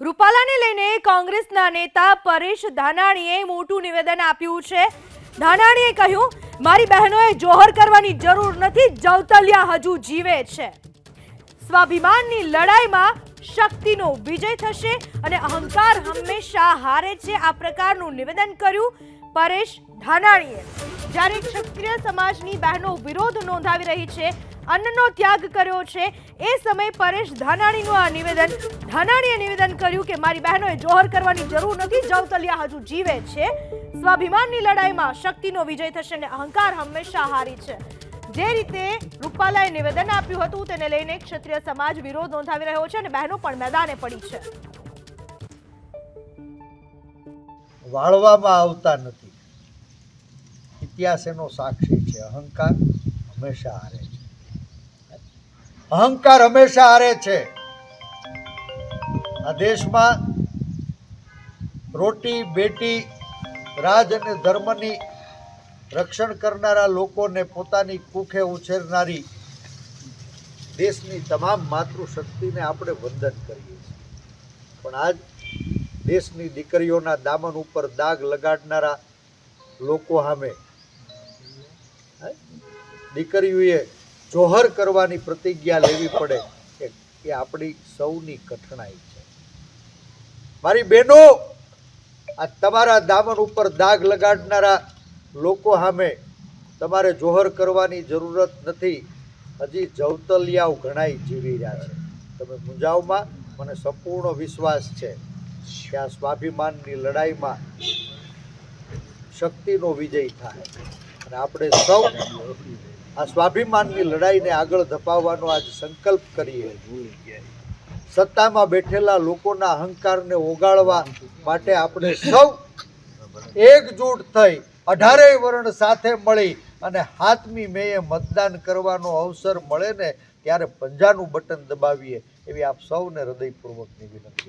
રૂપાલાને લઈને કોંગ્રેસના નેતા પરેશ ધાનાણીએ મોટું નિવેદન આપ્યું છે. ધાનાણીએ કહ્યું, મારી બહેનોએ જોહર કરવાની જરૂર નથી, જવતલિયા હજુ જીવે છે. સ્વાભિમાનની લડાઈમાં શક્તિનો વિજય થશે અને અહંકાર હંમેશા હારે છે. આ પ્રકારનું નિવેદન કર્યું પરેશ ધાનાણીએ. જ્યારે ક્ષત્રિય સમાજની બહેનો વિરોધ નોંધાવી રહી છે અન્નનો ત્યાગ કર્યો છે. એ સમયે પરેશ ધાનાણીનું આ નિવેદન, ધાનાણીએ નિવેદન કર્યું કે મારી બહેનોએ જોહર કરવાની જરૂર નથી, જવતલિયા હજુ જીવે છે. સ્વાભિમાનની લડાઈમાં શક્તિનો વિજય થશે અને અહંકાર હંમેશા હારી છે. જે રીતે રૂપાલાએ નિવેદન આપ્યું હતું, તેને લઈને ક્ષત્રિય સમાજ વિરોધ નોંધાવી રહ્યો છે અને બહેનો પણ મેદાને પડી છે. વાળવામાં આવતા નથી. ઇતિહાસ એનો સાક્ષી છે. અહંકાર હંમેશા હારે છે. અહંકાર હંમેશા હારે છે. આ દેશમાં રોટી, બેટી, રાજ અને ધર્મની રક્ષણ કરનારા લોકોને પોતાની કુખે ઉછેરનારી દેશની તમામ માતૃશક્તિને આપણે વંદન કરીએ છીએ. પણ આજ દેશની દીકરીઓના દામન ઉપર દાગ લગાડનારા લોકો સામે દીકરીઓએ જોહર કરવાની પ્રતિજ્ઞા લેવી પડે કે એ આપણી સૌની કઠણાઈ છે. મારી બહેનો, આ તમારા દામન ઉપર દાગ લગાડનારા લોકો સામે તમારે જોહર કરવાની જરૂરત નથી. હજી જવતલિયાઓ ઘણાય જીવી રહ્યા છે. તમે મુંજાવમાં મને સંપૂર્ણ વિશ્વાસ છે કે આ સ્વાભિમાનની લડાઈમાં શક્તિનો વિજય થાય. અને આપણે સૌ આ સ્વાભિમાનની લડાઈને આગળ ધપાવવાનો આજ સંકલ્પ કરીએ. સત્તામાં બેઠેલા લોકોના અહંકારને ઓગાળવા માટે આપણે સૌ એકજૂટ થઈ અઢારેય વર્ણ સાથે મળી અને હાથમી મેએ મતદાન કરવાનો અવસર મળે ને ત્યારે પંજાનું બટન દબાવીએ એવી આપ સૌને હૃદયપૂર્વકની વિનંતી.